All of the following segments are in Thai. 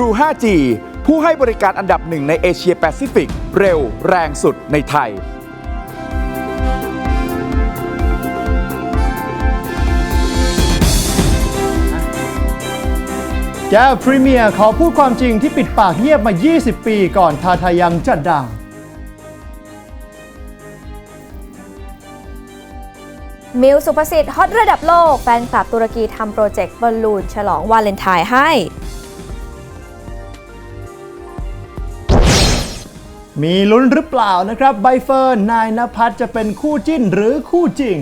True 5G ผู้ให้บริการอันดับหนึ่งในเอเชียแปซิฟิก เร็วแรงสุดในไทย แก้วพรีเมียร์ขอพูดความจริงที่ปิดปากเงียบมา 20 ปีก่อนทาทายังจะดัง มิวสุภสิทธิ์ฮอตระดับโลก แฟนคลับตุรกีทำโปรเจกต์บอลลูน ฉลองวาเลนไทน์ให้ มีลุ้นหรือเปล่านะครับใบเฟิร์นนายนภัสจะเป็นคู่จิ้นหรือคู่จริง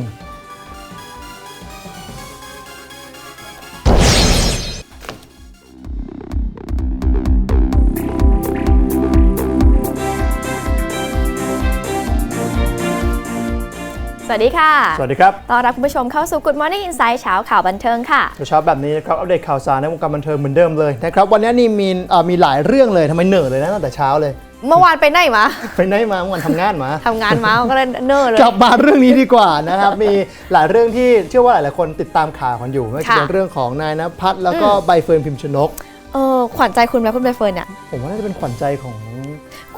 สวัสดีค่ะ สวัสดีครับต้อนรับคุณผู้ชมเข้าสู่ Good Morning Insight เช้าข่าวบันเทิงค่ะ เช้าแบบนี้นะครับ อัปเดตข่าวสารในวงการบันเทิงเหมือนเดิมเลยนะครับ วันนี้นี่มีเอ่อมีหลายเรื่องเลยทำไมเหนื่อยเลยนะตั้งแต่เช้าเลย เมื่อวานไปไหนมา ไปไหนมาเมื่อวันทำงานมาทำงานมาก็เลยเนอร์เลย กลับมาเรื่องนี้ดีกว่านะครับ มีหลายเรื่องที่เชื่อว่าหลายๆคนติดตามข่าวกันอยู่ไม่ว่าจะค่ะเป็นเรื่องของนายนภัสแล้วก็ใบเฟิร์นพิมพ์ชนก เออขวัญใจคุณไหมคุณใบเฟิร์นเนี่ยผมว่าน่าจะเป็นขวัญใจของ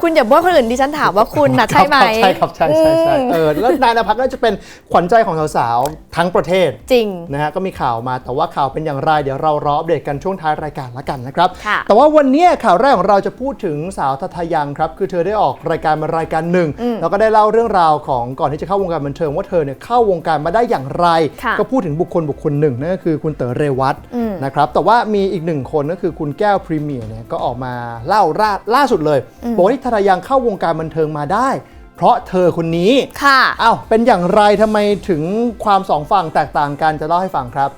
คุณอย่าบอกคนอื่นดิฉันถามว่าคุณน่ะใช่ไหมครับใช่ครับใช่ใช่ใช่อืมเออแล้วนายนภัสน่าจะเป็นขวัญใจของสาวๆทั้งประเทศจริงนะฮะก็มีข่าวมาแต่ว่าข่าวเป็นอย่างไรเดี๋ยวเรารออัปเดตกันช่วงท้ายรายการละกันนะครับค่ะแต่ว่าวันนี้ข่าวแรกของเราจะพูดถึงสาวทัทายังครับคือเธอได้ออกรายการมารายการหนึ่งอืมแล้วก็ได้เล่าเรื่องราวของก่อนที่จะเข้าวงการบันเทิงว่าเธอเนี่ยเข้าวงการมาได้อย่างไรค่ะก็พูดถึงบุคคลบุคคลหนึ่งนั่นก็คือคุณเต๋อเรวัตอืม นะครับแต่ว่ามีอีกหนึ่งคนก็คือคุณแก้วพรีเมียร์เนี่ยก็ออกมาเล่าล่าล่าสุดเลยบอกว่าที่ทัทายังเข้าวงการบันเทิงมาได้ เพราะเธอคนนี้ค่ะอ้าวเป็นอย่างไรทำไมถึงความสองฝั่งแตกต่างกันจะเล่าให้ฟังครับ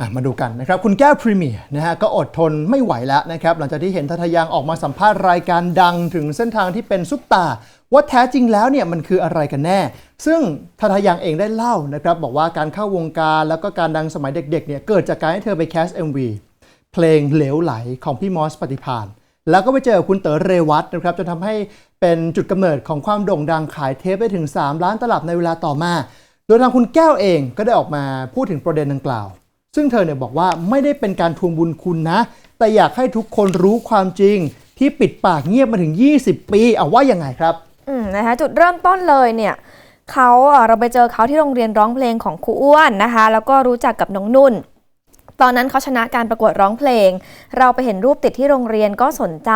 อะมาดูกันนะครับ คุณแก้วพรีเมียร์นะฮะก็อดทนไม่ไหวแล้วนะครับ หลังจากที่เห็นทัทยังออกมาสัมภาษณ์รายการดังถึงเส้นทางที่เป็นซุปตา ว่าแท้จริงแล้วเนี่ยมันคืออะไรกันแน่ ซึ่งทัทยังเองได้เล่านะครับบอกว่าการเข้าวงการแล้วก็การดังสมัยเด็กๆเนี่ยเกิดจากการให้เธอไปแคส MV เพลงเหลวไหลของพี่มอสปฏิพานแล้วก็ไปเจอคุณเต๋อเรวัตนะครับจนทำให้เป็นจุดกำเนิดของความโด่งดังขายเทปได้ถึง 3 ล้านตลับในเวลาต่อมา โดยทางคุณแก้วเองก็ได้ออกมาพูดถึงประเด็นดังกล่าว ซึ่งเธอเนี่ยบอกว่าไม่ได้เป็นการทวงบุญคุณนะ แต่อยากให้ทุกคนรู้ความจริงที่ปิดปากเงียบมาถึง 20 ปี เอาว่ายังไงครับ นะคะจุดเริ่มต้นเลยเนี่ยเขาเราไปเจอเขาที่โรงเรียนร้องเพลงของครูอ้วนนะคะ แล้วก็รู้จักกับน้องนุ่น ตอนนั้นเขาชนะการประกวดร้องเพลง เราไปเห็นรูปติดที่โรงเรียนก็สนใจ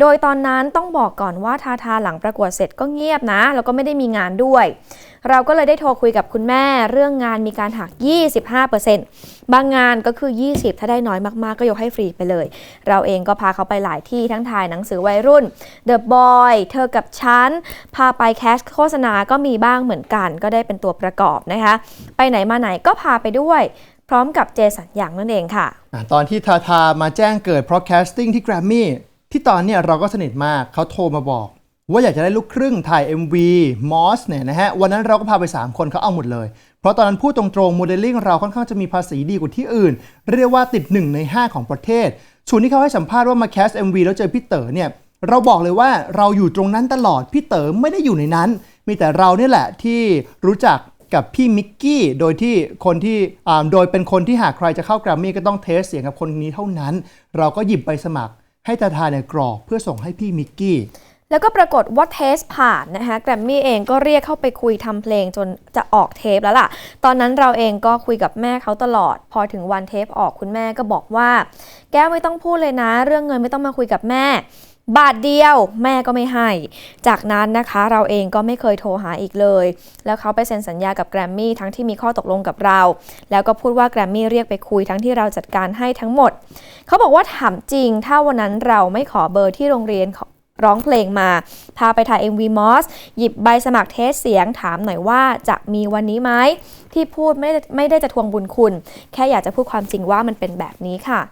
โดยตอนนั้นต้องบอกก่อนว่าทาทาหลังประกวดเสร็จก็เงียบนะ แล้วก็ไม่ได้มีงานด้วย เราก็เลยได้โทรคุยกับคุณแม่ เรื่องงานมีการหัก 25%บางงานก็คือ 20 ถ้าได้น้อยมากๆ ก็ยกให้ฟรีไปเลย เราเองก็พาเขาไปหลายที่ทั้งถ่ายหนังสือวัยรุ่น The Boy เธอกับฉัน พาไปแคสโฆษณาก็มีบ้างเหมือนกัน ก็ได้เป็นตัวประกอบนะคะ ไปไหนมาไหนก็พาไปด้วย พร้อมกับเจสันอย่างนั่นเองค่ะอะตอนที่ทาทามาแจ้งเกิดเพราะแคสติ้งที่แกรมมี่ที่ตอนเนี้ยเราก็สนิทมากเขาโทรมาบอก ว่าอยากจะได้ลูกครึ่งถ่าย MV มอสเนี่ยนะฮะวันนั้นเราก็พาไป 3 คนเขาเอาหมดเลย เพราะตอนนั้นพูดตรงๆโมเดลลิ่งเราค่อนข้างจะมีภาษีดีกว่าที่อื่น เรียกว่าติด 1 ใน 5 ของประเทศส่วนที่เขาให้สัมภาษณ์ว่ามาแคส MV แล้วเจอพี่เต๋อเนี่ยเราบอกเลยว่าเราอยู่ตรงนั้นตลอดพี่เต๋อไม่ได้อยู่ในนั้น มีแต่เราเนี่ยแหละที่รู้จัก กับพี่มิกกี้โดยที่คนที่โดยเป็นคนที่หากใครจะเข้าแกรมมี่ก็ต้องเทสเสียงกับคนนี้เท่านั้น เราก็หยิบไปสมัครให้ตาทาเนี่ยกรอกเพื่อส่งให้พี่มิกกี้แล้วก็ปรากฏว่าเทสผ่านนะคะแกรมมี่เองก็เรียกเข้าไปคุยทำเพลงจนจะออกเทปแล้วล่ะ ตอนนั้นเราเองก็คุยกับแม่เขาตลอด พอถึงวันเทปออกคุณแม่ก็บอกว่า แก้วไม่ต้องพูดเลยนะ เรื่องเงินไม่ต้องมาคุยกับแม่ บาทเดียวแม่ก็ไม่ให้ จากนั้นนะคะเราเองก็ไม่เคยโทรหาอีกเลย แล้วเขาไปเซ็นสัญญากับแกรมมี่ทั้งที่มีข้อตกลงกับเรา แล้วก็พูดว่าแกรมมี่เรียกไปคุยทั้งที่เราจัดการให้ทั้งหมด เขาบอกว่าถามจริง ถ้าวันนั้นเราไม่ขอเบอร์ที่โรงเรียนร้องเพลงมา พาไปถ่าย MV m o s หยิบใบสมัครเทสเสียงถามหน่อยว่าจะมีวันนี้ไหมที่พูดไม่ไม่ได้จะทวงบุญคุณ แค่อยากจะพูดความจริงว่ามันเป็นแบบนี้ค่ะ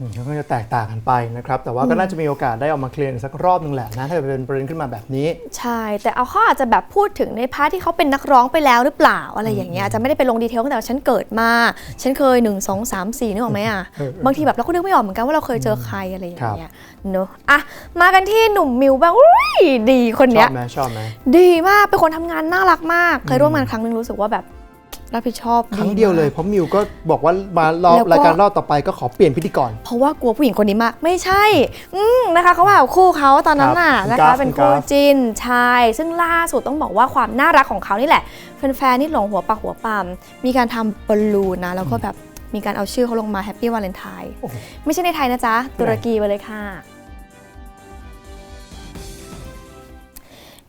อืมก็จะแตกต่างกันไปนะครับ แต่ว่าก็น่าจะมีโอกาสได้ออกมาเคลียร์สักรอบหนึ่งแหละนะถ้าเกิดเป็นประเด็นขึ้นมาแบบนี้ ใช่ แต่เอาเขาอาจจะแบบพูดถึงในพาร์ทที่เขาเป็นนักร้องไปแล้วหรือเปล่าอะไรอย่างเงี้ยอาจจะไม่ได้ไปลงดีเทลตั้งแต่ว่าฉันเกิดมา ฉันเคย 1 2 3 4นึกออกไหมอะเออเออบางทีแบบเราก็นึกไม่ออกเหมือนกันว่าเราเคยเจอใครอะไรอย่างเงี้ยเนอะอะมากันที่หนุ่มมิวบ้างอุ้ยดีคนชเนี้อยบไหมชอบไหมดีมากเป็นคนทำงานน่ารักมาก เคยร่วมงานครั้งหนึงรู้สึกว่าแบบ รับผิดชอบครั้งเดียวเลยมากเพราะมิวก็บอกว่ามารอบแล้วก็รายการรอบต่อไปก็ขอเปลี่ยนพิธีกร เพราะว่ากลัวผู้หญิงคนนี้มาก ไม่ใช่ อืมนะคะเขาว่าคู่เขาตอนนั้นน่ะครับนะคุณกราคะฟเป็นคุณกราคู่ฟจินใช่ซึ่งล่าสุดต้องบอกว่าความน่ารักของเขานี่แหละแฟนๆนี่หลงหัวปากหัวปามมีการทำบอลลูนนะแล้วก็แบบมีการเอาชื่อเขาลงมาแฮปปี้วาเลนไทน์โอ้โหไม่ใช่ในไทยนะจ๊ะตุรกีไปเลยค่ะ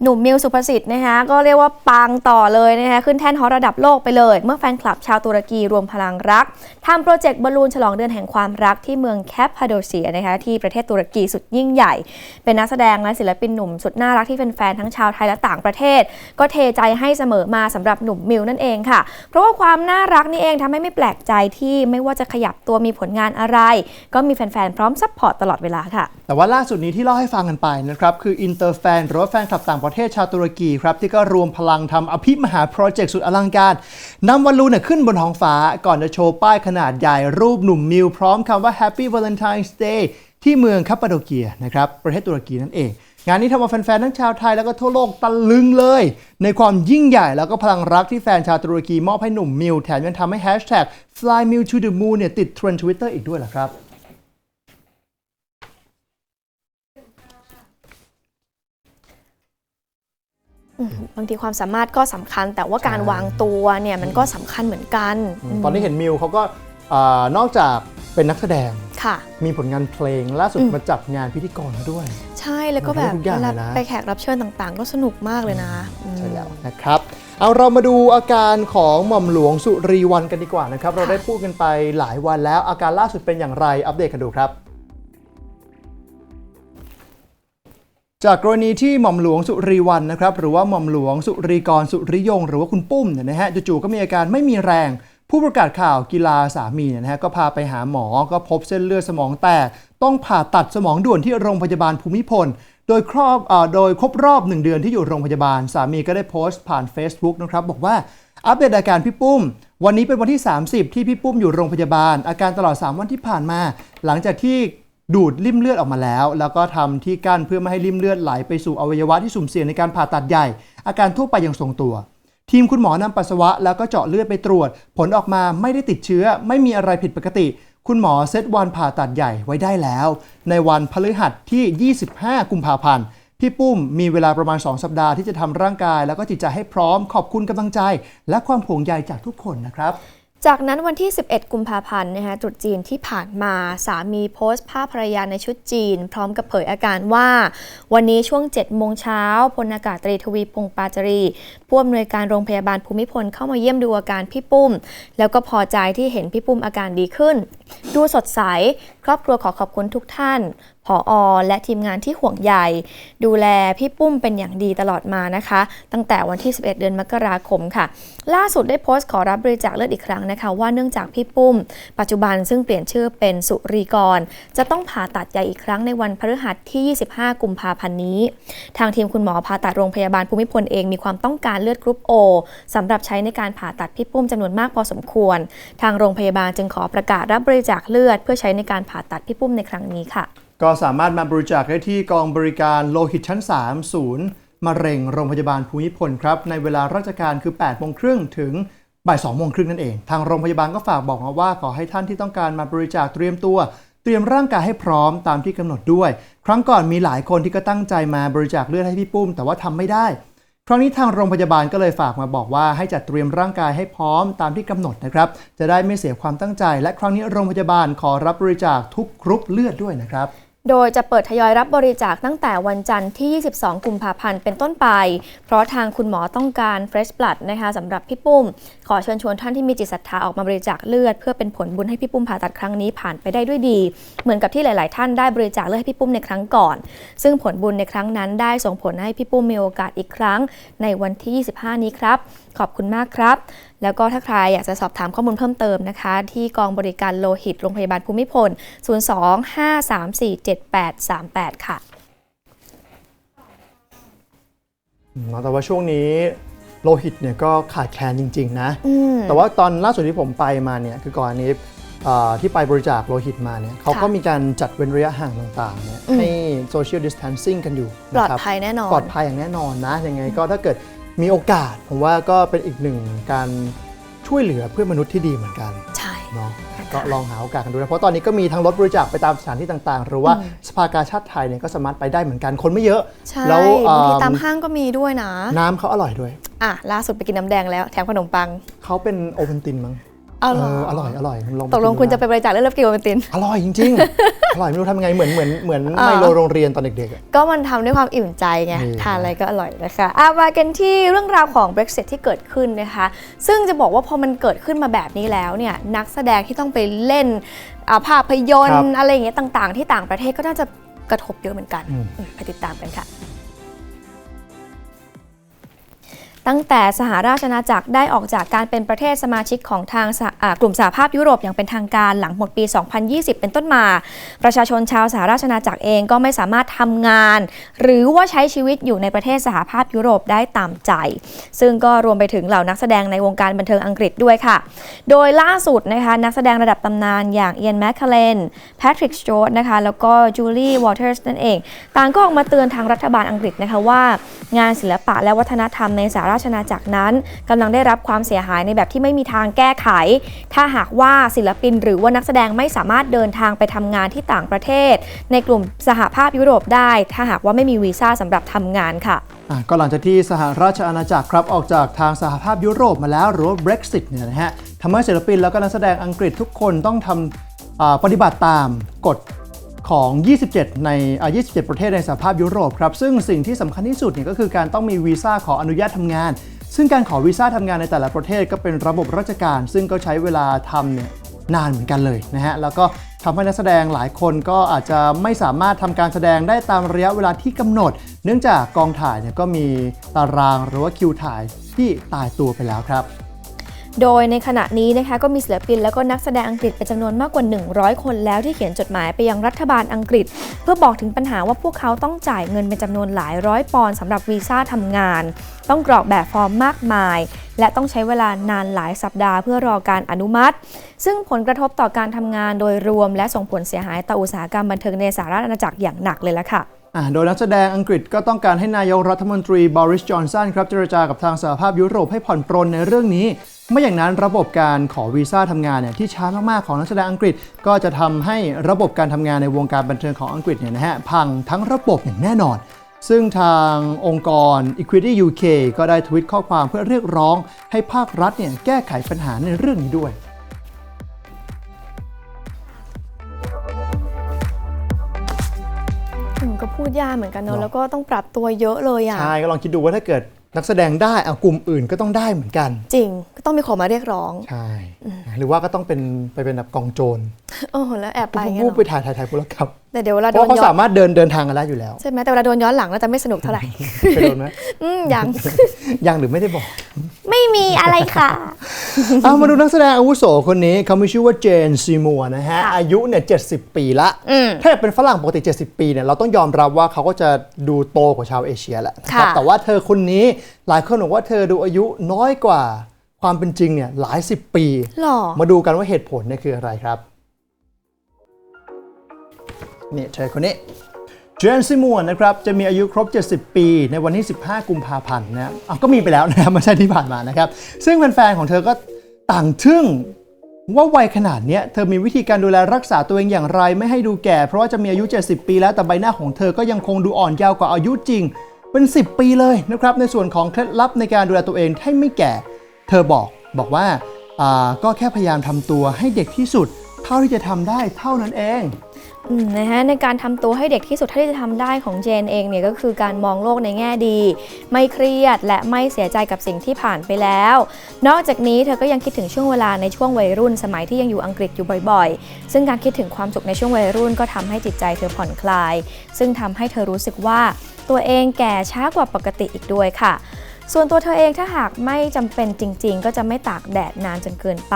หนุ่มมิวสุภสิทธิ์นะคะก็เรียกว่าปังต่อเลยนะคะขึ้นแท่นฮอตระดับโลกไปเลย เมื่อแฟนคลับชาวตุรกีรวมพลังรักทำโปรเจกต์บอลลูนฉลองเดือนแห่งความรักที่เมืองแคปพาโดเซียนะคะที่ประเทศตุรกีสุดยิ่งใหญ่ เป็นนักแสดงและศิลปินหนุ่มสุดน่ารักที่แฟนๆทั้งชาวไทยและต่างประเทศ ก็เทใจให้เสมอมาสำหรับหนุ่มมิวนั่นเองค่ะ เพราะว่าความน่ารักนี่เองทำให้ไม่แปลกใจที่ไม่ว่าจะขยับตัวมีผลงานอะไร ก็มีแฟนๆพร้อมซัพพอร์ตตลอดเวลาค่ะ แต่ว่าล่าสุดนี้ที่เล่าให้ฟังกันไปนะครับ คืออินเตอร์แฟนหรือว่าแฟนคลับต่างประเทศชาวตุรกีครับ ที่ก็รวมพลังทำอภิมหาโปรเจกต์สุดอลังการนำวันลูนเนี่ยขึ้นบนท้องฟ้า ก่อนจะโชว์ป้ายขนาดใหญ่รูปหนุ่มมิวพร้อมคำว่า Happy Valentine's Day ที่เมืองคัปปาโดเกียนะครับประเทศตุรกีนั่นเองงานนี้ทำเอาแฟนๆ ทั้งชาวไทยแล้วก็ทั่วโลกตะลึงเลย ในความยิ่งใหญ่แล้วก็พลังรักที่แฟนชาวตุรกีมอบให้หนุ่มมิวแถมยังทำให้แฮชแท็ก Fly Miu to the Moon เนี่ยติดเทรนด์ทวิตเตอร์อีกด้วยล่ะครับ บางทีความสามารถก็สำคัญ แต่ว่าการใช่วางตัวเนี่ยมันก็สำคัญเหมือนกัน ตอนนี้เห็นมิวเขาก็เอ่อนอกจากเป็นนักแสดงค่ะมีผลงานเพลงล่าสุดอืมมาจับงานพิธีกรมาด้วย ใช่แล้วก็แบบทุกอย่างเวลาเลยนะไปแขกรับเชิญต่างๆ ก็สนุกมากเลยนะอืมใช่แล้วนะครับเอาเรามาดูอาการของหม่อมหลวงสุรีวันกันดีกว่านะครับ เราได้พูดกันไปหลายวันแล้วอาการล่าสุดเป็นอย่างไรอัปเดตกันดูครับ จากกรณีที่หม่อมหลวงสุรีวันนะครับหรือว่าหม่อมหลวงสุรีกรสุริยง หรือว่าคุณปุ้มเนี่ยนะฮะจู่ๆก็มีอาการไม่มีแรง ผู้ประกาศข่าวกีฬาสามีเนี่ยนะฮะก็พาไปหาหมอก็พบเส้นเลือดสมองแตก ต้องผ่าตัดสมองด่วนที่โรงพยาบาลภูมิพล โดยครอบอ่อโดยครบรอบ1เดือนที่อยู่โรงพยาบาลสามีก็ได้โพสต์ผ่าน Facebook นะครับบอกว่าอัปเดตอาการพี่ปุ้ม วันนี้เป็นวันที่ 30 ที่พี่ปุ้มอยู่โรงพยาบาล อาการตลอด 3 วันที่ผ่านมา หลังจากที่ ดูดริ่มเลือดออกมาแล้ว แล้วก็ทำที่กั้นเพื่อไม่ให้ริ่มเลือดไหลไปสู่อวัยวะที่สุ่มเสี่ยงในการผ่าตัดใหญ่ อาการทั่วไปยังทรงตัว ทีมคุณหมอนำปัสสาวะแล้วก็เจาะเลือดไปตรวจ ผลออกมาไม่ได้ติดเชื้อ ไม่มีอะไรผิดปกติ คุณหมอเซตวันผ่าตัดใหญ่ไว้ได้แล้ว ในวันพฤหัสที่ 25 กุมภาพันธ์พี่ปุ้มมีเวลาประมาณ 2 สัปดาห์ที่จะทำร่างกาย แล้วก็จิตใจให้พร้อมขอบคุณกำลังใจ และความห่วงใยจากทุกคนนะครับ จากนั้นวันที่ 11 กุมภาพันธ์นะคะตรุษจีนที่ผ่านมาสามีโพสต์ภาพภรรยาในชุดจีน พร้อมกับเผยอาการว่า วันนี้ช่วง 7 โมงเช้าพลอากาศตรีทวีพงปาจรีผู้อำนวยการโรงพยาบาลภูมิพลเข้ามาเยี่ยมดูอาการพี่ปุ้ม แล้วก็พอใจที่เห็นพี่ปุ้มอาการดีขึ้น ดูสดใส ครอบครัวขอขอบคุณทุกท่าน ผออและทีมงานที่ห่วงใยดูแลพี่ปุ้มเป็นอย่างดีตลอดมานะคะ ตั้งแต่วันที่ 11 เดือนมกราคมค่ะ ล่าสุดได้โพสต์ขอรับบริจาคเลือดอีกครั้งนะคะ ว่าเนื่องจากพี่ปุ้ม ปัจจุบันซึ่งเปลี่ยนชื่อเป็นสุรีกร จะต้องผ่าตัดใหญ่อีกครั้งในวันพฤหัสที่ 25 กุมภาพันธ์นี้ ทางทีมคุณหมอผ่าตัดโรงพยาบาลภูมิพลเองมีความต้องการเลือดกรุ๊ปโอสำหรับใช้ในการผ่าตัดพี่ปุ้มจำนวนมากพอสมควร ทางโรงพยาบาลจึงขอประกาศรับบริจาคเลือดเพื่อใช้ในการผ่าตัดพี่ปุ้มในครั้งนี้ค่ะ ก็สามารถมาบริจาคได้ที่กองบริการโลหิตชั้น 3 ศูนย์มะเร็งโรงพยาบาลภูมิพลครับในเวลาราชการคือ8โมงครึ่งถึงบ่าย2โมงครึ่งนั่นเอง ทางโรงพยาบาลก็ฝากบอกมาว่าขอให้ท่านที่ต้องการมาบริจาคเตรียมตัวเตรียมร่างกายให้พร้อมตามที่กำหนดด้วย ครั้งก่อนมีหลายคนที่ก็ตั้งใจมาบริจาคเลือดให้พี่ปุ้ม แต่ว่าทำไม่ได้ ครั้งนี้ทางโรงพยาบาลก็เลยฝากมาบอกว่าให้จัดเตรียมร่างกายให้พร้อมตามที่กำหนดนะครับ จะได้ไม่เสียความตั้งใจ และครั้งนี้โรงพยาบาลขอรับบริจาคทุกกรุ๊ปเลือดด้วยนะครับ โดยจะเปิดทยอยรับบริจาคตั้งแต่วันจันทร์ที่ 22 กุมภาพันธ์เป็นต้นไป เพราะทางคุณหมอต้องการ Fresh Blood นะคะสำหรับพี่ปุ้ม ขอเชิญชวนท่านที่มีจิตศรัทธาออกมาบริจาคเลือด เพื่อเป็นผลบุญให้พี่ปุ้มผ่าตัดครั้งนี้ผ่านไปได้ด้วยดี เหมือนกับที่หลาย ๆ ท่านได้บริจาคเลือดให้พี่ปุ้มในครั้งก่อน ซึ่งผลบุญในครั้งนั้นได้ส่งผลให้พี่ปุ้มมีโอกาสอีกครั้ง ในวันที่ 25 นี้ครับ ขอบคุณมากครับ แล้วก็ถ้าใครอยากจะสอบถามข้อมูลเพิ่มเติมนะคะ ที่กองบริการโลหิตโรงพยาบาลภูมิพล 02-534-7838 ค่ะอืมแต่ว่าช่วงนี้โลหิตเนี่ยก็ขาดแคลนจริง ๆ นะอืมแต่ว่าตอนล่าสุดที่ผมไปมาเนี่ยคือก่อนอันนี้เอ่อที่ไปบริจาคโลหิตมาเนี่ยเขาก็ค่ะมีการจัดเว้นระยะห่างต่างๆเนี่ยอืมให้โซเชียลดิส a ทนซิ่งกันอยู่ปลอดนะครับภัยแน่นอน ปลอดภัยอย่างแน่นอนนะยังไงก็ถ้าเกิด มีโอกาส ผมว่าก็เป็นอีกหนึ่งการช่วยเหลือเพื่อนมนุษย์ที่ดีเหมือนกันใช่เนาะก็ลองหาโอกาสกันดูนะเพราะตอนนี้ก็มีทั้งรถบริจาคไปตามสถานที่ต่างๆ หรือว่าสภากาชาติไทยเนี่ยก็สามารถไปได้เหมือนกันคนไม่เยอะใช่แล้วเอ่บางทีอตามห้างก็มีด้วยนะ น้ำเขาอร่อยด้วย อะล่าสุดไปกินน้ำแดงแล้วแถมขนมปังเขาเป็นโอเ n นตินมั้งเอาเหรอเอออร่อยอร่อยลองไปตกลงนดูคุณนจะไปบริจาคเลือดกิโลเมติน อร่อยจริงๆ อร่อยไม่รู้ทำยังไงเหมือนเหมือนเหมือนอ่าไมโลโรงเรียนตอนเด็กๆอะก็มันทำด้วยความอิ่มใจไงนี่ทานอะไรก็อร่อยนะคะอะมากันที่เรื่องราวของ Brexit ที่เกิดขึ้นนะคะ ซึ่งจะบอกว่าพอมันเกิดขึ้นมาแบบนี้แล้วเนี่ยนักแสดงที่ต้องไปเล่นอ่าภาพยนตครัร์บอะไรอย่างเงี้ยต่าง ๆ ที่ต่างประเทศก็น่าจะกระทบเยอะเหมือนกันอืมอืมไปติดตามกันค่ะ ตั้งแต่สหราชอาณาจักรได้ออกจากการเป็นประเทศสมาชิกของทางกลุ่มสหภาพยุโรปอย่างเป็นทางการหลังหมดปี 2020 เป็นต้นมา ประชาชนชาวสหราชอาณาจักรเองก็ไม่สามารถทำงาน หรือว่าใช้ชีวิตอยู่ในประเทศสหภาพยุโรปได้ตามใจ ซึ่งก็รวมไปถึงเหล่านักแสดงในวงการบันเทิงอังกฤษด้วยค่ะ โดยล่าสุดนะคะนักแสดงระดับตำนานอย่างเอียนแมคคาเลนแพทริกสโจดนะคะแล้วก็จูลี่วอเตอร์สนั่นเอง ต่างก็ออกมาเตือนทางรัฐบาลอังกฤษนะคะว่า งานศิลปะและวัฒนธรรมในสหราชอาณาจักรนั้นกำลังได้รับความเสียหายในแบบที่ไม่มีทางแก้ไข ถ้าหากว่าศิลปินหรือว่านักแสดงไม่สามารถเดินทางไปทำงานที่ต่างประเทศ ในกลุ่มสหภาพยุโรปได้ ถ้าหากว่าไม่มีวีซ่าสำหรับทำงานค่ะก็หลังจากที่สหราชอาณาจักรครับออกจากทางสหภาพยุโรปมาแล้วหรือว่า Brexit เนี่ยนะฮะทำให้ศิลปินแล้วก็นักแสดงอังกฤษทุกคนต้องทำปฏิบัติตามกฎ ของ 27 ในอ่า27 ประเทศในสหภาพยุโรปครับ ซึ่งสิ่งที่สำคัญที่สุดเนี่ยก็คือการต้องมีวีซ่าขออนุญาตทำงาน ซึ่งการขอวีซ่าทำงานในแต่ละประเทศก็เป็นระบบราชการ ซึ่งก็ใช้เวลาทำเนี่ยนานเหมือนกันเลยนะฮะ แล้วก็ทำให้นักแสดงหลายคนก็อาจจะไม่สามารถทำการแสดงได้ตามระยะเวลาที่กำหนด เนื่องจากกองถ่ายเนี่ยก็มีตารางหรือว่าคิวถ่ายที่ตายตัวไปแล้วครับ โดยในขณะนี้นะคะก็มีศิลปิน แล้วก็นักแสดงอังกฤษเป็นจำนวนมากกว่า 100 คนแล้วที่เขียนจดหมายไปยังรัฐบาลอังกฤษ เพื่อบอกถึงปัญหาว่าพวกเขาต้องจ่ายเงินเป็นจำนวนหลายร้อยปอนด์สำหรับวีซ่าทำงาน ต้องกรอกแบบฟอร์มมากมาย และต้องใช้เวลานานหลายสัปดาห์เพื่อรอการอนุมัติ ซึ่งผลกระทบต่อการทำงานโดยรวม และส่งผลเสียหายต่ออุตสาหกรรมบันเทิงในสหราชอาณาจักรอย่างหนักเลยล่ะค่ะ โดยนักแสดงอังกฤษก็ต้องการให้นายกรัฐมนตรีบริสจอนสันครับเจรจากับทางสหภาพยุโรปให้ผ่อนปรนในเรื่องนี้ ไม่อย่างนั้นระบบการขอวีซ่าทำงานเนี่ยที่ช้ามาก ๆ ของนักแสดงอังกฤษ ก็จะทำให้ระบบการทำงานในวงการบันเทิงของอังกฤษเนี่ยนะฮะพังทั้งระบบอย่างแน่นอน ซึ่งทางองค์กร Equity UK ก็ได้ทวิตข้อความเพื่อเรียกร้อง ให้ภาครัฐเนี่ยแก้ไขปัญหาในเรื่องนี้ด้วย ดยากเหมือนกันเนอะเนอะแล้วก็ต้องปรับตัวเยอะเลยอะใช่ก็ลองคิดดูว่าถ้าเกิดนักแสดงได้เอากลุ่มอื่นก็ต้องได้เหมือนกัน จริงก็ต้องมีคนมาเรียกร้องใช่หรือว่าก็ต้องเป็นไปเป็นแบบกองโจรโอ้โหแล้วแอบไปผู้เงี้ยผู้เหรไปอถ่ายถ่ายถ่ายผู้รับครับแต่เดี๋ยวเวลาเพโดราะนเขาย้อสานมารถเดินเดินทางกันได้อยู่แล้ว ใช่ไหมแต่เวลาโดนย้อนหลังเราจะไม่สนุกเท่าไหร่ เคยโดนไหม อืมยัง ยังหรือไม่ได้บอก ไม่มีอะไรค่ะ เอามาดูนักแสดงอาวุโสคนนี้เขามีชื่อว่าเจนซีมัวร์นะฮะค่ะอายุเนี่ย70ปีละ อืม ถ้าเป็นฝรั่งปกติ 70 ปีเนี่ยเราต้องยอมรับว่าเขาก็จะดูโตกว่าชาวเอเชียแหละนะครับ ค่ะ แต่ว่าเธอคนนี้หลายคนบอกว่าเธอดูอายุน้อยกว่าความเป็นจริงเนี่ยหลายสิบปี หรอ มาดูกันว่าเหตุผลเนี่ยคืออะไรครับ นี่เธอคนนี้เจนซิมัวนะครับจะมีอายุครบ 70 ปี ในวันที่ 15 กุมภาพันธ์นะอะก็มีไปแล้วนะครับไม่ใช่ที่ผ่านมานะครับ ซึ่งแฟนๆของเธอก็ต่างทึ่งว่าวัยขนาดนี้เธอมีวิธีการดูแลรักษาตัวเองอย่างไร ไม่ให้ดูแก่ เพราะว่าจะมีอายุ 70 ปีแล้วแต่ใบหน้าของเธอก็ยังคงดูอ่อนเยาว์กว่าอายุจริง เป็น 10 ปีเลยนะครับ ในส่วนของเคล็ดลับในการดูแลตัวเองให้ไม่แก่ เธอบอกบอกว่าก็แค่พยายามทำตัวให้เด็กที่สุด เท่าที่จะทำได้เท่านั้นเอง นะฮะในการทำตัวให้เด็กที่สุดเท่าที่จะทำได้ของเจนเองเนี่ยก็คือการมองโลกในแง่ดี ไม่เครียดและไม่เสียใจกับสิ่งที่ผ่านไปแล้ว นอกจากนี้เธอก็ยังคิดถึงช่วงเวลาในช่วงวัยรุ่น สมัยที่ยังอยู่อังกฤษอยู่บ่อยๆ ซึ่งการคิดถึงความสุขในช่วงวัยรุ่นก็ทำให้จิตใจเธอผ่อนคลาย ซึ่งทำให้เธอรู้สึกว่าตัวเองแก่ช้ากว่าปกติอีกด้วยค่ะ ส่วนตัวเธอเองถ้าหากไม่จำเป็นจริง ๆ ก็จะไม่ตากแดดนานจนเกินไป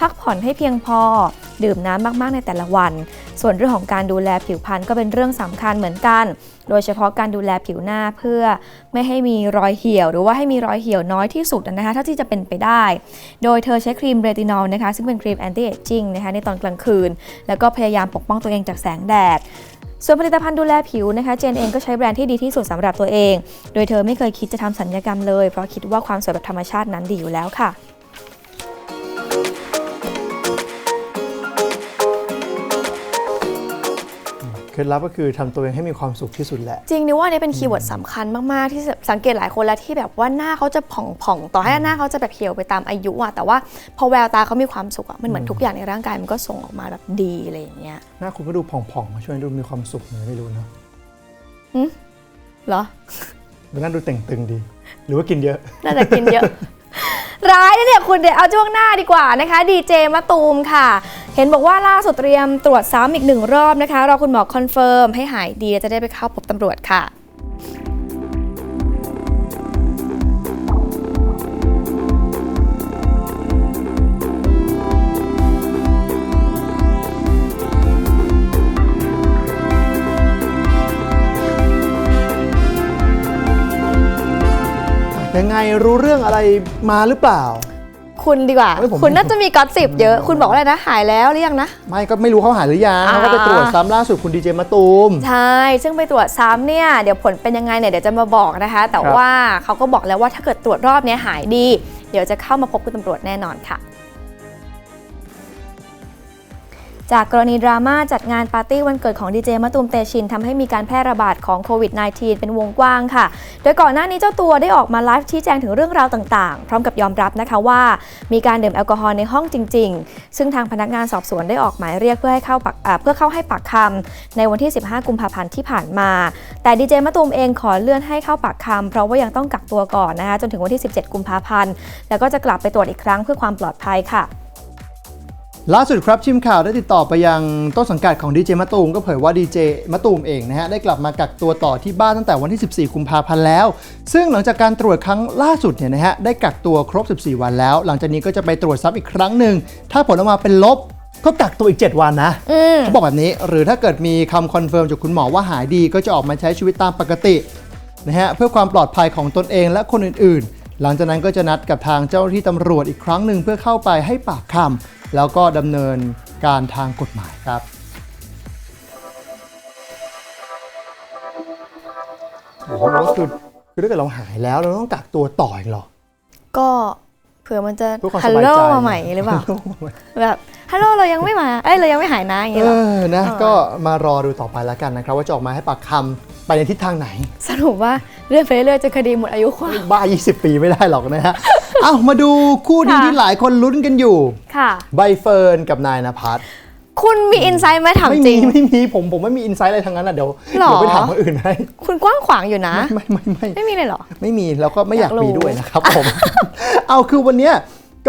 พักผ่อนให้เพียงพอ ดื่มน้ำมากๆในแต่ละวัน ส่วนเรื่องของการดูแลผิวพรรณก็เป็นเรื่องสำคัญเหมือนกัน โดยเฉพาะการดูแลผิวหน้าเพื่อไม่ให้มีรอยเหี่ยว หรือว่าให้มีรอยเหี่ยวน้อยที่สุดนะคะเท่าที่จะเป็นไปได้ โดยเธอใช้ครีมเรตินอลนะคะซึ่งเป็นครีมแอนตี้เอจจิ้งนะคะในตอนกลางคืน แล้วก็พยายามปกป้องตัวเองจากแสงแดด ส่วนผลิตภัณฑ์ดูแลผิวนะคะ เจนเองก็ใช้แบรนด์ที่ดีที่สุดสำหรับตัวเอง โดยเธอไม่เคยคิดจะทำสัญญกรรมเลย เพราะคิดว่าความสวยแบบธรรมชาตินั้นดีอยู่แล้วค่ะ เคล็ดลับก็คือทำตัวเองให้มีความสุขที่สุดแหละ จริงนี่ว่าอันนี้เป็นคีย์เวิร์ดสำคัญมาก ๆ ที่สังเกตหลายคนแล้วที่แบบว่าหน้าเขาจะผ่อง ๆ ต่อให้หน้าเขาจะแบบเหี่ยวไปตามอายุอะแต่ว่าพอแววตาเขามีความสุขอะมันเหมือนทุกอย่างในร่างกายมันก็ส่งออกมาแบบดีอะไรอย่างเงี้ยหน้าคุณก็ดูผ่องๆมาช่วยดูมีความสุขเลยไม่รู้เนอะเหรอแล้วนั่นดูเต่งตึงดี หรือว่ากินเยอะน่าจะกินเยอะร้ายนะเนี่ยคุณเดี๋ยวเอาช่วงหน้าดีกว่านะคะดีเจมะตูมค่ะ เห็นบอกว่าล่าสุดเตรียมตรวจซ้ำอีกหนึ่งรอบนะคะ รอคุณหมอคอนเฟิร์มให้หายดีจะได้ไปเข้าพบตำรวจค่ะยังไงรู้เรื่องอะไรมาหรือเปล่า คุณดีกว่าเอ้ยผม คุณน่าจะมีก๊อตสิบเยอะ คุณบอกว่าอะไรนะ หายแล้วหรือยังนะ ไม่ก็ไม่รู้เขาหายหรือยังอ่า เขาก็ไปตรวจซ้ำล่าสุดคุณดีเจมะตูม ใช่ ซึ่งไปตรวจซ้ำเนี่ย เดี๋ยวผลเป็นยังไงเนี่ย เดี๋ยวจะมาบอกนะคะ แต่ครับ ว่าเขาก็บอกแล้วว่าถ้าเกิดตรวจรอบเนี้ยหายดี เดี๋ยวจะเข้ามาพบคุณตำรวจแน่นอนค่ะ จากกรณีดราม่าจัดงานปาร์ตี้วันเกิดของดีเจมะตูมเตชินทำให้มีการแพร่ระบาดของโควิด -19 เป็นวงกว้างค่ะ โดยก่อนหน้านี้เจ้าตัวได้ออกมาไลฟ์ชี้แจงถึงเรื่องราวต่างๆ พร้อมกับยอมรับนะคะว่า มีการดื่มแอลกอฮอล์ในห้องจริง ๆ ซึ่งทางพนักงานสอบสวนได้ออกหมายเรียกเพื่อให้เข้าปักเพื่อเข้าให้ปากคำในวันที่ 15 กุมภาพันธ์ที่ผ่านมา แต่ดีเจมะตูมเองขอเลื่อนให้เข้าปากคำเพราะว่ายังต้องกักตัวก่อนนะคะจนถึงวันที่ 17 กุมภาพันธ์แล้วก็จะกลับไปตรวจอีกครั้งเพื่อความปลอดภัยค่ะ ล่าสุดครับทีมข่าวได้ติดต่อไปยังต้นสังกัดของดีเจมะตูมก็เผยว่าดีเจมะตูมเองนะฮะได้กลับมากักตัวต่อที่บ้านตั้งแต่วันที่ 14 กุมภาพันธ์แล้ว ซึ่งหลังจากการตรวจครั้งล่าสุดเนี่ยนะฮะได้กักตัวครบ 14 วันแล้ว หลังจากนี้ก็จะไปตรวจซ้ำอีกครั้งหนึ่งถ้าผลออกมาเป็นลบก็กักตัวอีก 7 วันนะอืมเขาบอกแบบนี้หรือถ้าเกิดมีคำคอนเฟิร์มจากคุณหมอว่าหายดีก็จะออกมาใช้ชีวิตตามปกตินะฮะเพื่อความปลอดภัยของตนเองและคนอื่นๆ หลังจากนั้นก็จะนัดกับทางเจ้าหน้าที่ตำรวจอีกครั้งหนึ่งเพื่อเข้าไปให้ปากคำ แล้วก็ดำเนินการทางกฎหมายครับโอ้โหก็คือคือถ้าเกิดเราหายแล้วเราต้องกักตัวต่ออีกเหรอ ก็เผื่อมันจะเพื่อความฮัสลบายโหลใจ มาใหม่หรือเปล่าแบบฮัลโหลเรายังไม่มาเอ้ยเรายังไม่หายนะอย่างเอเงี้ยเหรอ อนะเออ ก็มารอดูต่อไปแล้วกันนะครับ ว่าจะออกมาให้ปากคำ ไปในทิศทางไหน สรุปว่าเลื่อนไปเรื่อยๆจนคดีหมดอายุความ บ้า 20 ปีไม่ได้หรอกนะฮะ เอ้ามาดูคู่ที่ค่ะ ที่หลายคนลุ้นกันอยู่ ค่ะ ใบเฟิร์นกับนายนภัสคุณมีอินไซต์ไหมถามไม่จมีริง ไม่มีผมผมไม่มีอินไซต์อะไรทั้งนั้นอะเดี๋ยวหรอ เดี๋ยวไปถามคนอื่นให้คุณกว้างขวางอยู่นะไม่ไม่ไม่ไม่มีเลยเหรอ ไม่มีแล้วก็ไม่อยากอยากรู้ มีด้วยนะครับผม เอาคือวันเนี้ย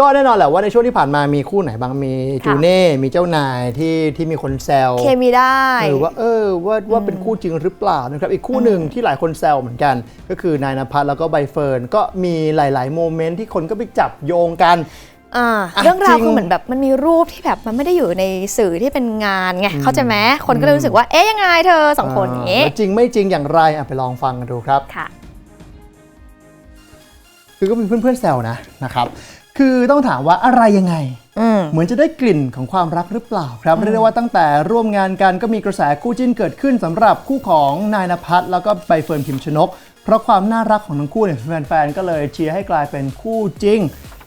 ก็แน่นอนแหละว่าในช่วงที่ผ่านมามีคู่ไหนบ้างมีจูเน่มีเจ้านายที่ที่มีคนแซวเคมีได้หรือว่าเออว่าว่าเป็นคู่จริงหรือเปล่านะครับอีกคู่หนึ่งที่หลายคนแซวเหมือนกัน ก็คือนายนภัสแล้วก็ใบเฟิร์นก็มีหลาย ๆ โมเมนต์ที่คนก็ไปจับโยงกันอ่าอะเรื่องราวจริงคือเหมือนแบบมันมีรูปที่แบบมันไม่ได้อยู่ในสื่อที่เป็นงานไงเข้าใจไหมคนก็เลยรู้สึกว่าเอ๊ยยังไงเธอสองคนอย่างงี้แล้วจริงไม่จริงอย่างไรอะไปลองฟังกันดูครับค่ะคือก็มีเพื่อนๆแซวนะนะครับ คือต้องถามว่าอะไรยังไงอืมเหมือนจะได้กลิ่นของความรักหรือเปล่าครับเรียกได้ว่าตั้งแต่ร่วมงานกันก็มีกระแสคู่จิ้นเกิดขึ้นสำหรับคู่ของนายนภัสแล้วก็ใบเฟิร์นพิมชนก เพราะความน่ารักของทั้งคู่เนี่ยแฟนๆก็เลยเชียร์ให้กลายเป็นคู่จริง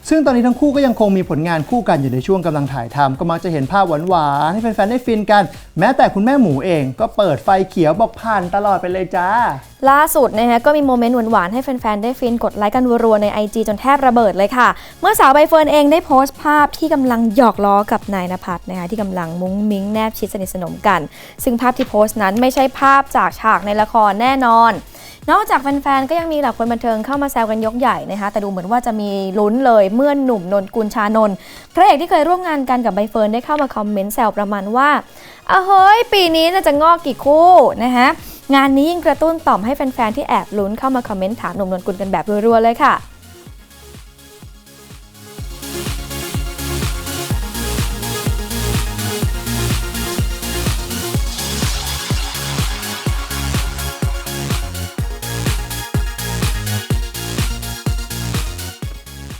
ซึ่งตอนนี้ทั้งคู่ก็ยังคงมีผลงานคู่กันอยู่ในช่วงกำลังถ่ายทำก็มักจะเห็นภาพหวานๆให้แฟนๆได้ฟินกัน แม้แต่คุณแม่หมูเองก็เปิดไฟเขียวบอกผ่านตลอดไปเลยจ้า ล่าสุดนะฮะก็มีโมเมนต์หวานๆให้แฟนๆได้ฟินกดไลค์กันรัวๆใน IG จนแทบระเบิดเลยค่ะ เมื่อสาวใบเฟิร์นเองได้โพสต์ภาพที่กำลังหยอกล้อกับนายนภัสนะคะที่กำลังมุ้งมิ้งแนบชิดสนิทสนมกัน ซึ่งภาพที่โพสต์นั้นไม่ใช่ภาพจากฉากในละครแน่นอน นอกจากแฟนๆ ก็ยังมีเหล่าคนบันเทิงเข้ามาแซวกันยกใหญ่นะคะ แต่ดูเหมือนว่าจะมีลุ้นเลยเมื่อหนุ่มนนกุลชานนท์พระเอกที่เคยร่วมงานกันกับใบเฟิร์นได้เข้ามาคอมเมนต์แซวประมาณว่าอะเฮ้ย ปีนี้น่าจะงอกกี่คู่นะคะงานนี้ยิ่งกระตุ้นต่อมให้แฟนๆ ที่แอบลุ้นเข้ามาคอมเมนต์ถามหนุ่มนนกุลกันแบบรัวๆ เลยค่ะ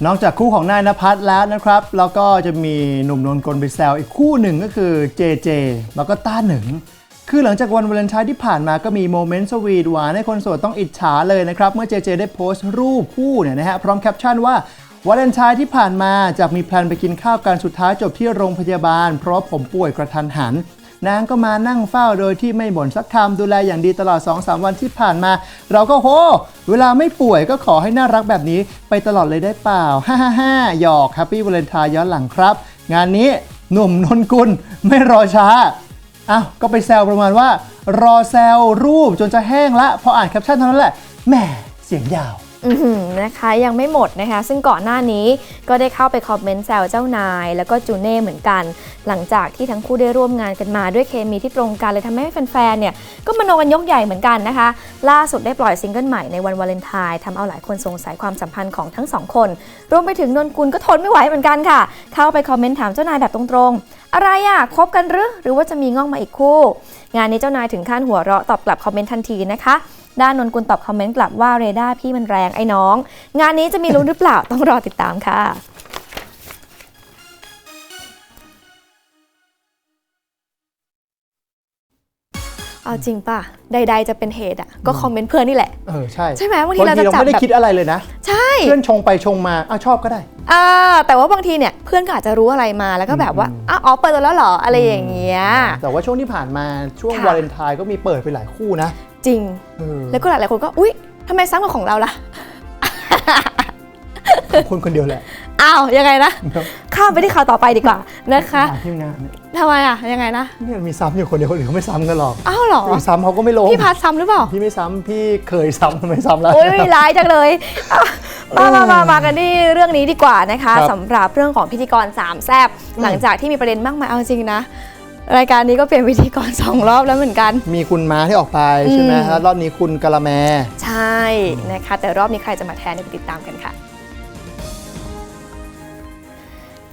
นอกจากคู่ของนายนภัสแล้วนะครับ แล้วก็จะมีหนุ่มนนกลไปแซวอีกคู่หนึ่งก็คือเจเจแล้วก็ต้าหนึ่งคือหลังจากวันวาเลนไทน์ที่ผ่านมาก็มีโมเมนต์สวีทหวานให้คนโสดต้องอิจฉาเลยนะครับ เมื่อเจเจได้โพสต์รูปคู่เนี่ยนะฮะพร้อมแคปชั่นว่าวาเลนไทน์ที่ผ่านมาจากมีแพลนไปกินข้าวกันสุดท้ายจบที่โรงพยาบาล เพราะผมป่วยกระทันหัน นางก็มานั่งเฝ้าโดยที่ไม่บ่นสักคำดูแลอย่างดีตลอด 2-3 วันที่ผ่านมา เราก็โห เวลาไม่ป่วยก็ขอให้น่ารักแบบนี้ไปตลอดเลยได้เปล่าฮ่าฮ่าฮ่าหยอกแฮปปี้วาเลนไทน์ย้อนหลังครับ งานนี้หนุ่มนนกุลไม่รอช้าอ้าวก็ไปแซวประมาณว่า รอแซวรูปจนจะแห้งละพออ่านแคปชั่นเท่านั้นแหละแหมเสียงยาว นะคะยังไม่หมดนะคะ ซึ่งก่อนหน้านี้ก็ได้เข้าไปคอมเมนต์แซวเจ้านาย แล้วก็จูเน่เหมือนกัน หลังจากที่ทั้งคู่ได้ร่วมงานกันมาด้วยเคมีที่ตรงกันเลยทำให้แฟนๆเนี่ยก็มโนกันยกใหญ่เหมือนกันนะคะ ล่าสุดได้ปล่อยซิงเกิลใหม่ในวันวาเลนไทน์ทำเอาหลายคนสงสัยความสัมพันธ์ของทั้งสองคน รวมไปถึงนนกุลก็ทนไม่ไหวเหมือนกันค่ะ เข้าไปคอมเมนต์ถามเจ้านายแบบตรงๆ อะไรอะคบกันหรือ หรือว่าจะมีง่องมาอีกคู่ งานนี้เจ้านายถึงขั้นหัวเราะตอบกลับคอมเมนต์ทันทีนะคะ ด้านนนกุลตอบคอมเมนต์กลับว่าเรดาร์พี่มันแรงไอ้น้อง งานนี้จะมีลุ้นหรือเปล่าต้องรอติดตามค่ะ เอาจริงป่ะ ใด ๆ จะเป็นเหตุอะก็คอมเมนต์เพื่อนนี่แหละ เออใช่ใช่ไหมบางทีเราจะเราจับไม่ได้แบบคิดอะไรเลยนะ ใช่ เพื่อนชงไปชงมาอ้าวชอบก็ได้อ่าแต่ว่าบางทีเนี่ยเพื่อนก็อาจจะรู้อะไรมาแล้วก็แบบว่าอ้าวอ๋อเปิดตัวแล้วเหรออะไรอย่างเงี้ย แต่ว่าช่วงที่ผ่านมาช่วงค่ะวาเลนไทน์ก็มีเปิดไปหลายคู่นะ จริงเออแล้วก็หลายๆคนก็อุ๊ยทำไมซ้ำกับของเราล่ะคนคนเดียวแหละ อ้าวยังไงนะ ข้ามไปที่ข่าวต่อไปดีกว่านะคะถามพี่งานเนี่ย ทำไมอะยังไงนะเนี่ยมีซ้ำอยู่คนเดียวคนอื่นเขาไม่ซ้ำกันหรอกอ้าวเหรอพี่ซ้ำเขาก็ไม่ลงพี่พัดซ้ำหรือเปล่าพี่ไม่ซ้ำพี่เคยซ้ำไม่ซ้ำแล้วโอ้ยร้ายจังเลยอะมามามามากันที่เรื่องนี้ดีกว่านะคะครับสำหรับเรื่องของพิธีกรสามแซบหลังจากที่มีประเด็นมากมายเอาจริงนะรายการนี้ก็เปลี่ยนพิธีกรสองรอบแล้วเหมือนกัน มีคุณม้าที่ออกไปใช่ไหมอืมฮะรอบนี้คุณกะละแม ใช่นะคะ แต่รอบนี้ใครจะมาแทนเดี๋ยวไปติดตามกันค่ะ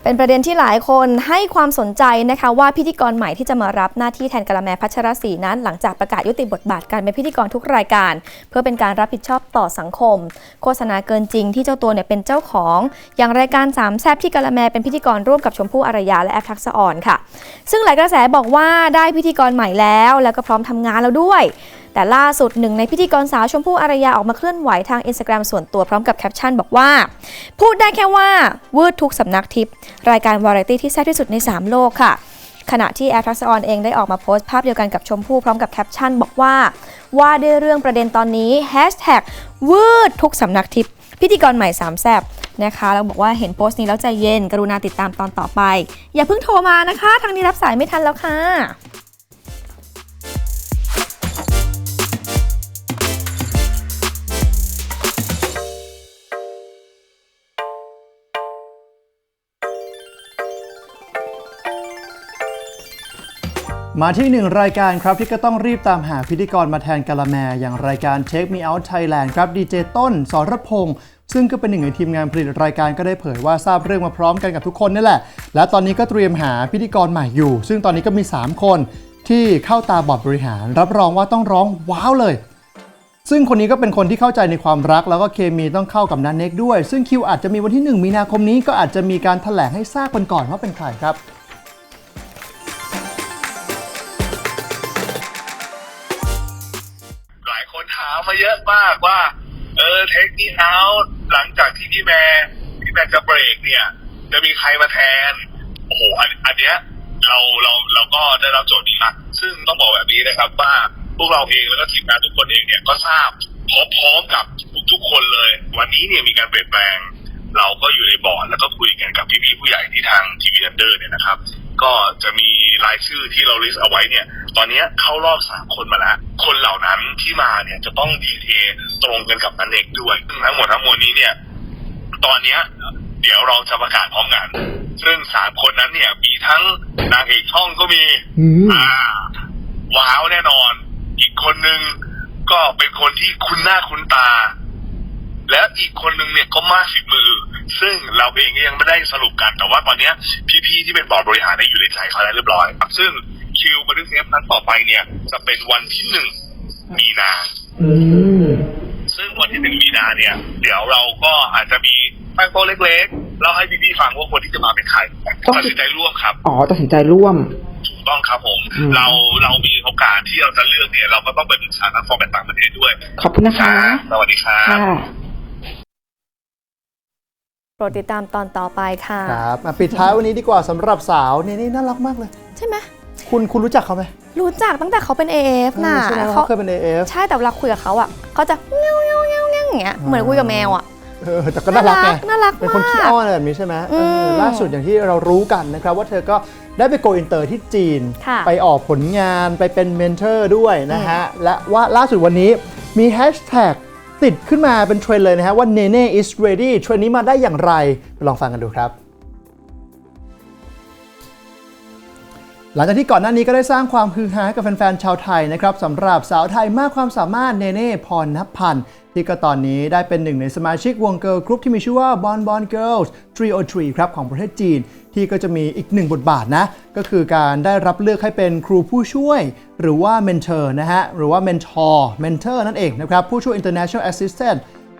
เป็นประเด็นที่หลายคนให้ความสนใจนะคะว่าพิธีกรใหม่ที่จะมารับหน้าที่แทนกะละแมพัชรศรีนั้น หลังจากประกาศยุติบทบาทการเป็นพิธีกรทุกรายการ เพื่อเป็นการรับผิดชอบต่อสังคม โฆษณาเกินจริงที่เจ้าตัวเนี่ยเป็นเจ้าของ อย่างรายการสามแซบที่กะละแมเป็นพิธีกรร่วมกับชมพู่อารยาและแอฟทักษะอ่อนค่ะ ซึ่งหลายกระแสบอกว่าได้พิธีกรใหม่แล้ว แล้วก็พร้อมทำงานแล้วด้วย แต่ล่าสุดหนึ่งในพิธีกรสาวชมพู่อารยาออกมาเคลื่อนไหวทางอินสตาแกรมส่วนตัวพร้อมกับแคปชั่นบอกว่า พูดได้แค่ว่าวืดทุกสำนักทิพย์รายการวาไรตี้ที่แซ่บที่สุดใน 3 โลกค่ะ ขณะที่แอฟทักษออนเองได้ออกมาโพสต์ภาพเดียวกันกับชมพู่พร้อมกับแคปชั่นบอกว่า ว่าด้วยเรื่องประเด็นตอนนี้แฮชแท็กวืดทุกสำนักทิพย์พิธีกรใหม่สามแซบนะคะแล้วบอกว่าเห็นโพสต์นี้แล้วใจเย็น กรุณาติดตามตอนต่อไป อย่าเพิ่งโทรมานะคะ ทางนี้รับสายไม่ทันแล้วค่ะ มาที่หนึ่งรายการครับที่ก็ต้องรีบตามหาพิธีกรมาแทนกะละแม อย่างรายการ Take Me Out Thailand ครับดีเจต้นสรพงษ์ซึ่งก็เป็นหนึ่งในทีมงานผลิตรายการก็ได้เผยว่าทราบเรื่องมาพร้อมกันกับทุกคนนี่แหละ และตอนนี้ก็เตรียมหาพิธีกรใหม่อยู่ ซึ่งตอนนี้ก็มี 3 คนที่เข้าตาบอร์ดบริหาร รับรองว่าต้องร้องว้าวเลย ซึ่งคนนี้ก็เป็นคนที่เข้าใจในความรัก แล้วก็เคมีต้องเข้ากับนันเน็กด้วย ซึ่งคิวอาจจะมีวันที่ 1 มีนาคมนี้ก็อาจจะมีการแถลงให้ทราบกันก่อนว่าเป็นใครครับามมาเยอะมากว่า เออเทคนี่เอาหลังจากที่พี่แมร์พี่แมร์จะเบรกเนี่ย จะมีใครมาแทน โอ้โหอันอันเนี้ยเราเราเราก็ได้รับโจทย์นี้มาซึ่งต้องบอกแบบนี้นะครับว่าพวกเราเองแล้วก็ทีมงานทุกคนเองเนี่ยก็ทราบพร้อมๆกับทุกๆคนเลย วันนี้เนี่ยมีการเปลี่ยนแปลง เราก็อยู่ในบอร์ดแล้วก็คุยกันกับพี่ๆผู้ใหญ่ที่ทางทีวีอันเดอร์เนี่ยนะครับก็จะมีรายชื่อที่เราลิสต์เอาไว้เนี่ย ตอนเนี้ยเข้ารอบสามคนมาแล้ว คนเหล่านั้นที่มาเนี่ยจะต้องดีเทตรงกันกับนันเน็กด้วยซึ่งทั้งหมดทั้งมวลนี้เนี่ย ตอนเนี้ยเดี๋ยวเราจะประกาศพร้อมกัน ซึ่งสามคนนั้นเนี่ย มีทั้งนางเอกช่องก็มีอ่าว้าวแน่นอน อีกคนนึงก็เป็นคนที่คุ้นหน้าคุ้นตา แล้วอีกคนนึงเนี่ยก็มากฝีมือ ซึ่งเราเองก็ยังไม่ได้สรุปกัน แต่ว่าตอนเนี้ยพี่ๆที่เป็นบอร์ดบริหารเนี่ยอยู่ในใจเขาแล้วเรียบร้อยครับซึ่งคิวบันทึกเทปครั้งต่อไปเนี่ยจะเป็นวันที่หนึ่งมีนาอืมซึ่งวันที่หนึ่งมีนาเนี่ย เดี๋ยวเราก็อาจจะมีตั้งโต๊ะเล็กๆเราให้พี่ๆฟังว่าคนที่จะมาเป็นใครตัดสินใจร่วมครับอ๋อตัดสินใจร่วมถูกต้องครับผมอืมเราเรามีโอกาสที่เราจะเลือกเนี่ย เราก็ต้องไปปรึกษานักฟอร์มต่างประเทศด้วย ขอบคุณนะคะ สวัสดีครับค่ะ โปรดติดตามตอนต่อไปค่ะครับมาปิดท้ายวันนี้ดีกว่าสำหรับสาวนี่นี่น่ารักมากเลย ใช่ไหมคุณคุณรู้จักเขาไหมรู้จักตั้งแต่เขาเป็น AF น่ะเออใช่ไหมเขาเคยเป็น AF ใช่แต่เวลาคุยกับเขาอะเขาจะเงี้ยวเงี้ยวเงี้ยวเงี้ยวอย่างเงี้ยเหมือนคุยกับแมวอะเออแต่ก็น่ารักไงน่ารักเป็นคนมากขี้อ้อนอะไรแบบนี้ใช่ไหมอืมเออล่าสุดอย่างที่เรารู้กันนะครับ ว่าเธอก็ได้ไปโกอินเตอร์ที่จีนค่ะไปออกผลงานไปเป็นเมนเทอร์ด้วยนะฮะ และว่าล่าสุดวันนี้มีแฮชแท็ก ติดขึ้นมาเป็นเทรนเลยนะฮะว่า Nene is ready เทรนนี้มาได้อย่างไรไปลองฟังกันดูครับ หลังจากที่ก่อนหน้านี้ก็ได้สร้างความฮือฮาให้กับแฟนๆชาวไทยนะครับสำหรับสาวไทยมากความสามารถเนเน่พรณพันธ์ที่ก็ตอนนี้ได้เป็นหนึ่งในสมาชิกวงเกิร์ลกรุ๊ปที่มีชื่อว่า Bon Bon Girls 303 ครับของประเทศจีน ที่ก็จะมีอีกหนึ่งบทบาทนะ ก็คือการได้รับเลือกให้เป็นครูผู้ช่วย หรือว่า mentor นะฮะ หรือว่า mentor mentor นั่นเองนะครับ ผู้ช่วย international assistant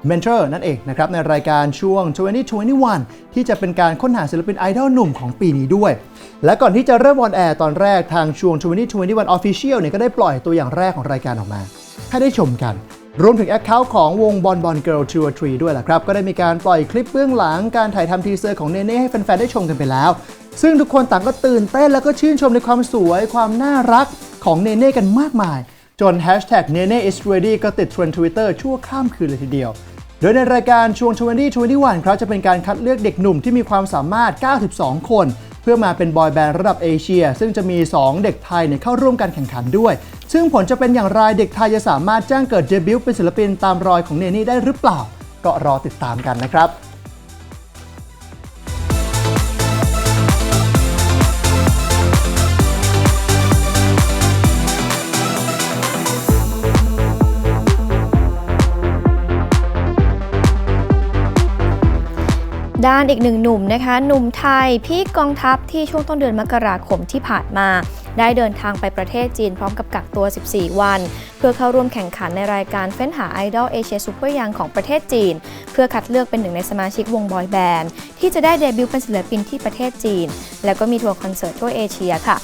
Mentor นั่นเองนะครับ ในรายการช่วง 2021 ที่จะเป็นการค้นหาศิลปินไอดอลหนุ่มของปีนี้ด้วย และก่อนที่จะเริ่มออนแอร์ตอนแรกทางช่วง 2021 Official เนี่ยก็ได้ปล่อยตัวอย่างแรกของรายการออกมา ให้ได้ชมกัน รวมถึงแอคเคาท์ของวง Bon Bon Girl 2 or 3ด้วยแหละครับ ก็ได้มีการปล่อยคลิปเบื้องหลังการถ่ายทำทีเซอร์ของเนเน่ให้แฟนๆได้ชมกันไปแล้ว ซึ่งทุกคนต่างก็ตื่นเต้นแล้วก็ชื่นชมในความสวยความน่ารักของเนเน่กันมากมาย จน Hashtag Nene is ready ก็ติดเทรนด์ Twitter ชั่วข้ามคืนเลยทีเดียว โดยในรายการช่วง2021ครับจะเป็นการคัดเลือกเด็กหนุ่มที่มีความสามารถ 92 คน เพื่อมาเป็นบอยแบนด์ระดับเอเชีย ซึ่งจะมี 2 เด็กไทยเนี่ยเข้าร่วมการแข่งขันด้วย ซึ่งผลจะเป็นอย่างไรเด็กไทยจะสามารถแจ้งเกิดเดบิวต์เป็นศิลปินตามรอยของเนนี่ได้หรือเปล่า ก็รอติดตามกันนะครับ ด้านอีกหนึ่งหนุ่มนะคะ หนุ่มไทยพี่กองทัพที่ช่วงต้นเดือนมกราคมที่ผ่านมา ได้เดินทางไปประเทศจีนพร้อมกับกักตัว 14 วัน เพื่อเข้าร่วมแข่งขันในรายการเฟ้นหาไอดอลเอเชียซูเปอร์ยังของประเทศจีน เพื่อคัดเลือกเป็นหนึ่งในสมาชิกวงบอยแบนด์ที่จะได้เดบิวต์เป็นศิลปินที่ประเทศจีน แล้วก็มีทัวร์คอนเสิร์ตทั่วเอเชียค่ะ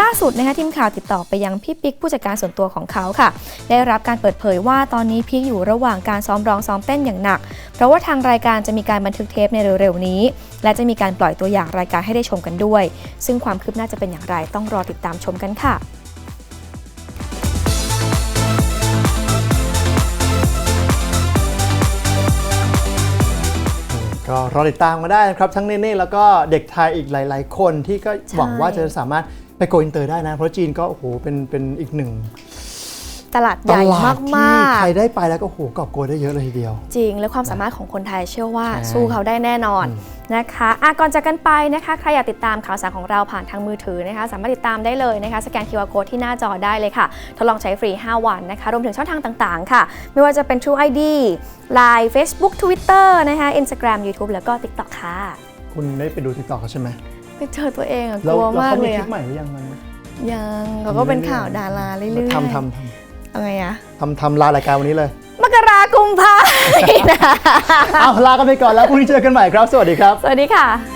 ล่าสุดนะคะทีมข่าวติดต่อไปยังพี่ปิ๊กผู้จัดการส่วนตัวของเขาค่ะ ได้รับการเปิดเผยว่าตอนนี้พีคอยู่ระหว่างการซ้อมร้องซ้อมเต้นอย่างหนัก เพราะว่าทางรายการจะมีการบันทึกเทปในเร็วๆนี้ และจะมีการปล่อยตัวอย่างรายการให้ได้ชมกันด้วย ซึ่งความคืบหน้าจะเป็นอย่างไรต้องรอติดตามชมกันค่ะก็รอติดตามมาได้นะครับ ทั้งเนเน่แล้วก็เด็กไทยอีกหลาย ๆ คนที่ก็หวังว่าจะสามารถ ไปโกอินเตอร์ได้นะ เพราะจีนก็โอ้โหเป็นเป็นอีกหนึ่งตลาดตใหญ่ลาดที่มากใครได้ไปแล้วก็โอ้โหกอบโกยได้เยอะเลยทีเดียวๆจริง และความสามารถของคนไทยเชื่อว่าใช่สู้เขาได้แน่นอนอืมนะคะอะก่อนจากกันไปนะคะ ใครอยากติดตามข่าวสารของเราผ่านทางมือถือนะคะ สามารถติดตามได้เลยนะคะ สแกน QR Code ที่หน้าจอได้เลยค่ะ ทดลองใช้ฟรี 5 วันนะคะ รวมถึงช่องทางต่างๆ ค่ะ ไม่ว่าจะเป็น True ID Line Facebook Twitter นะคะ Instagram YouTube แล้วก็ TikTok ค่ะ คุณได้ไปดูติดต่อเขาใช่ไหม ไปเจอตัวเองอะกแล้วลัวแล้วมากเขาเลมียคลิอะปใหม่หรือยังมันยังเขาก็เป็นข่าวดาราเรื่อยๆทำทำทอะไรอะำทำทำลารายการวันนี้เลย มกรากุมภานะเอาลากันไปก่อนแล้วพรุ่งนี้เจอกันใหม่ครับ สวัสดีครับ สวัสดีค่ะ